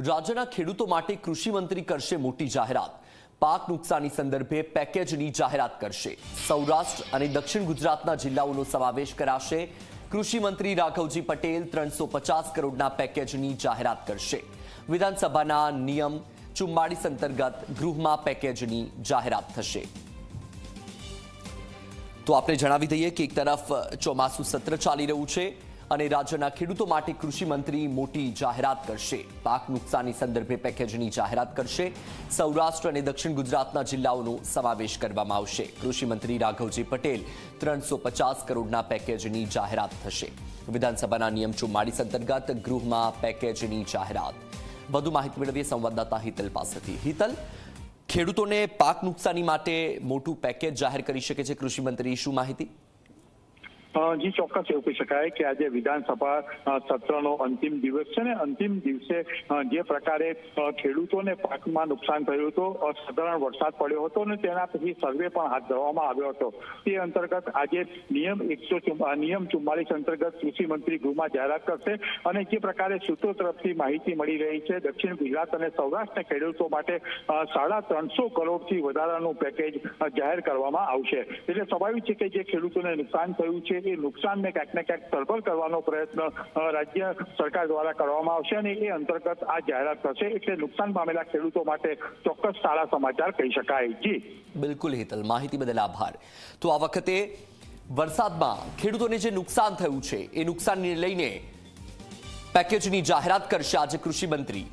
રાજ્યના ખેડૂતો માટે કૃષિ મંત્રી કરશે મોટી જાહેરાત. પાક નુકસાની સંદર્ભે પેકેજની જાહેરાત કરશે. સૌરાષ્ટ્ર અને દક્ષિણ ગુજરાતના જિલ્લાઓનો સમાવેશ કરાશે. કૃષિ મંત્રી રાઘવજી પટેલ ત્રણસો પચાસ કરોડના પેકેજની જાહેરાત કરશે. વિધાનસભાના નિયમ ચુમ્માળીસ અંતર્ગત ગૃહમાં પેકેજની જાહેરાત થશે. તો આપણે જણાવી દઈએ કે એક તરફ ચોમાસું સત્ર ચાલી રહ્યું છે. અને રાજ્યના ખેડૂતો માટે કૃષિ મંત્રી મોટી જાહેરાત કરશે. પાક નુકસાની સંદર્ભે પેકેજની જાહેરાત કરશે. સૌરાષ્ટ્ર અને દક્ષિણ ગુજરાતના જિલ્લાઓનો સમાવેશ કરવામાં આવશે. કૃષિ મંત્રી રાઘવજી પટેલ ત્રણસો પચાસ કરોડના પેકેજની જાહેરાત થશે. વિધાનસભાના નિયમ ચુમ્માળીસ અંતર્ગત ગૃહમાં પેકેજની જાહેરાત. વધુ માહિતી મેળવીએ સંવાદદાતા હિતલ પાસેથી. હિતલ, ખેડૂતોને પાક નુકસાની માટે મોટું પેકેજ જાહેર કરી શકે છે કૃષિ મંત્રી, શું માહિતી? જી, ચોક્કસ એવું કહી શકાય કે આજે વિધાનસભા સત્રનો અંતિમ દિવસ છે ને અંતિમ દિવસે જે પ્રકારે ખેડૂતોને પાકમાં નુકસાન થયું હતું, અસાધારણ વરસાદ પડ્યો હતો અને તેના પછી સર્વે પણ હાથ ધરવામાં આવ્યો હતો. તે અંતર્ગત આજે નિયમ એકસો નિયમ ચુમ્માલીસ અંતર્ગત કૃષિ મંત્રી ગૃહમાં જાહેરાત કરશે અને જે પ્રકારે સૂત્રો તરફથી માહિતી મળી રહી છે, દક્ષિણ ગુજરાત અને સૌરાષ્ટ્રના ખેડૂતો માટે સાડા ત્રણસો કરોડથી વધારાનું પેકેજ જાહેર કરવામાં આવશે. એટલે સ્વાભાવિક છે કે જે ખેડૂતોને નુકસાન થયું છે એ નુકસાનને ક્યાંક ને ક્યાંક સરભર કરવાનો પ્રયત્ન રાજ્ય સરકાર દ્વારા કરવામાં આવશે અને એ અંતર્ગત આ જાહેરાત થશે એટલે નુકસાન પામેલા ખેડૂતો માટે ચોક્કસ સારા સમાચાર કહી શકાય. જી. બિલકુલ હેતલ, માહિતી બદલ આભાર. તો આ વખતે વરસાદમાં ખેડૂતોને જે નુકસાન થયું છે, એ નુકસાનને લઈને પેકેજની જાહેરાત કરશે આજે કૃષિ મંત્રી.